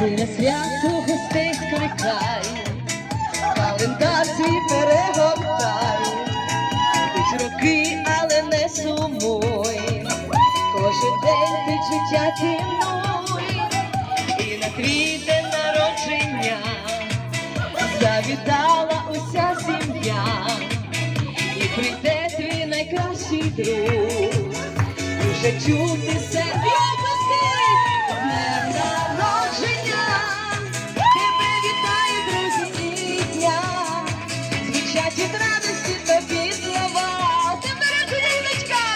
ти на свято гостей скликай, календар свій перегортай, Йдуть роки, але не сумуй, кожен день ти життя цінуй, і на твій народження завітала уся сім'я, і прийде твій найкращий друг, уже чути себе від радості тобі слова, Ти народження!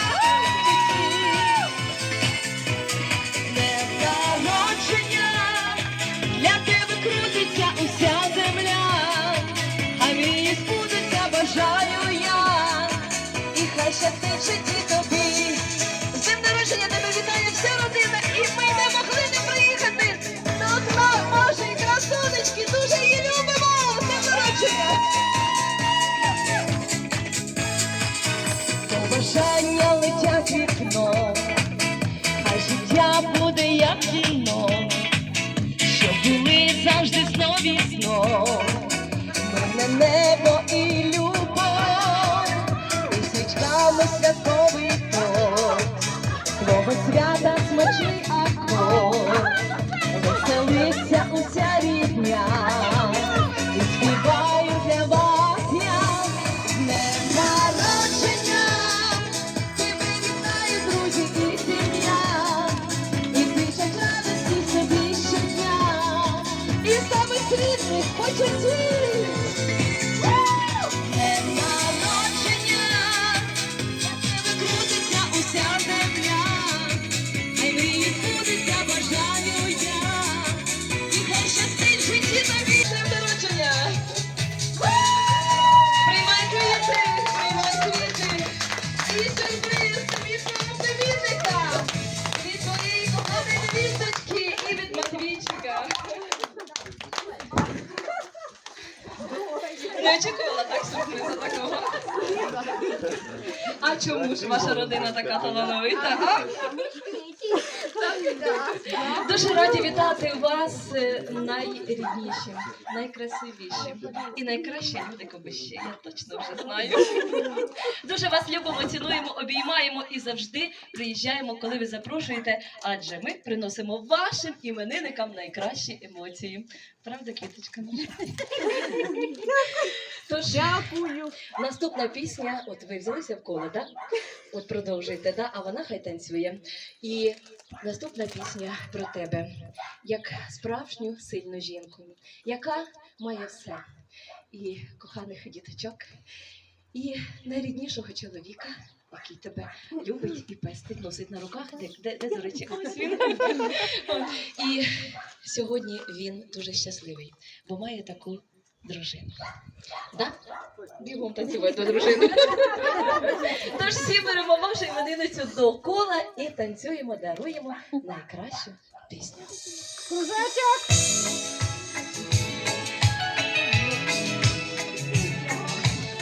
Днем народження, для тебе крутиться уся земля, а мрії збудуться, бажаю я, і хай щастить житті тобі. Смачний акорд, веселиться уся рідня, ваша родина така талановита? Дуже раді вітати вас е, найріднішим, найкрасивішим і найкращі люди Кобище. Я точно вже знаю. Дуже вас любимо, цінуємо, обіймаємо і завжди приїжджаємо, коли ви запрошуєте, адже ми приносимо вашим іменинникам найкращі емоції. Правда, квіточка? Тож, Дякую. Наступна пісня, от ви взялися в коло, так? От продовжуйте, да? а вона хай танцює. І наступна пісня про тебе, як справжню сильну жінку, яка має все. І коханих діточок, і найріднішого чоловіка, який тебе любить і пестить, носить на руках, де, де, де до речі, ось він. І сьогодні він дуже щасливий, бо має таку дружину. Да? Бігом танцювати до дружини. Тож всі беремо вашу іменинницю до кола і танцюємо, даруємо найкращу пісню. Кружочок.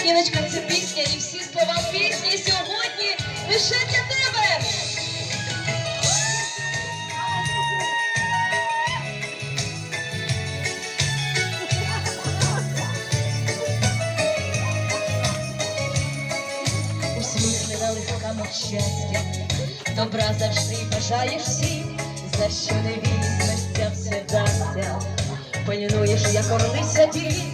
Іночка, це пісня і всі слова пісні сьогодні лише для бажаєш всім, за що не візьмешся, все дасться, Пильнуєш, як орлися ті,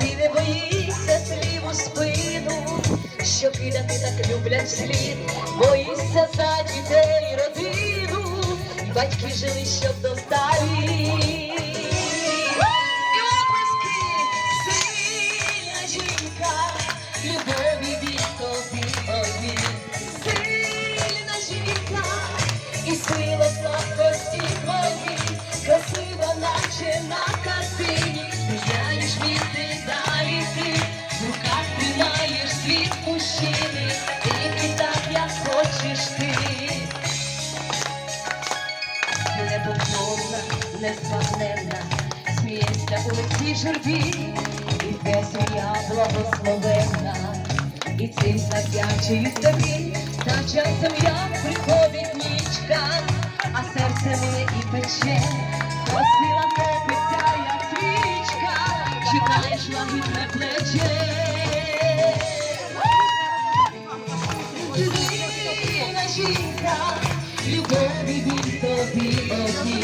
ти не боїшся слів у спину, що кидати так люблять слід, боїшся за дітей родину, батьки жили, щоб досталі. нескладненна, сміється у лиці журбі, і де сім'я благословенна, і цим завдячую тобі, та часом як приходить нічка, а серце моє і пече, просила копиться, як свічка, чекаєш лагідне плече. Дивна жінка, любові від тобі одні.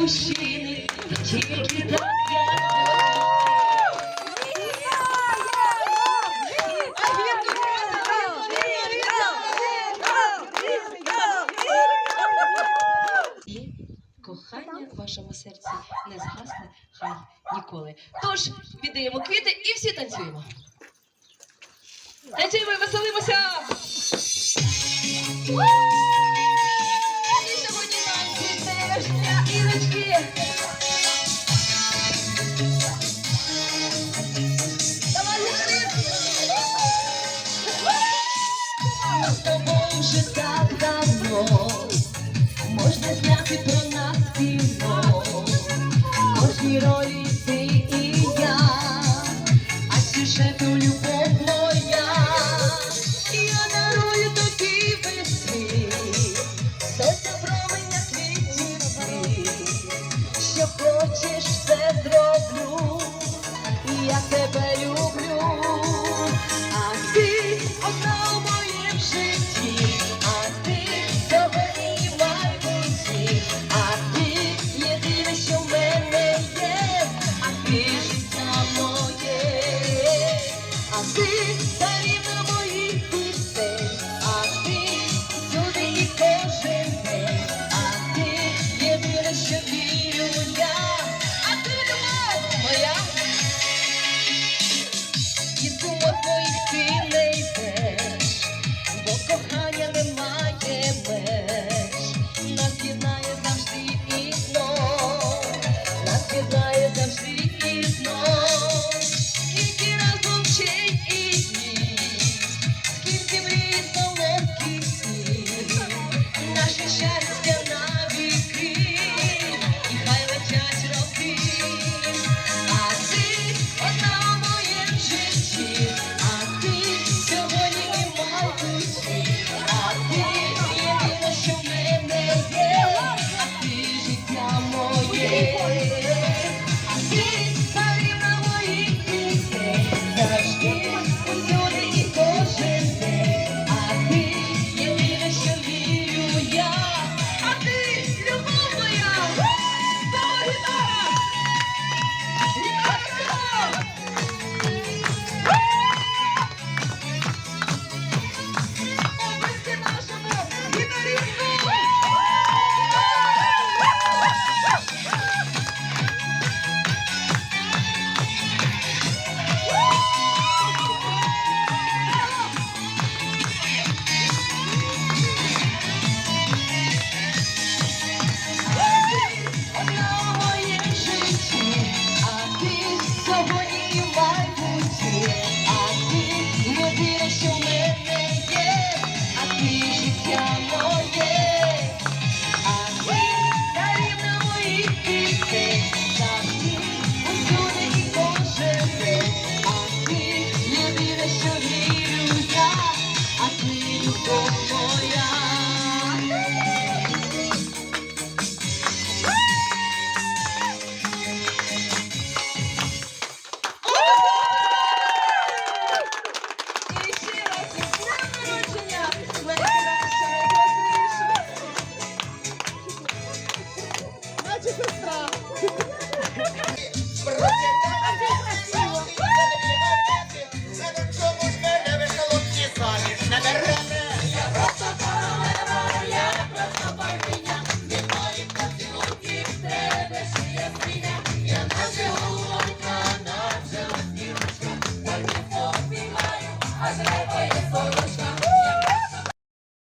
мужчины, тільки так я кохання в вашому серці не згасне хай ніколи. Тож віддаємо квіти і всі танцюємо. Танцюємо і веселимося! Estou longe da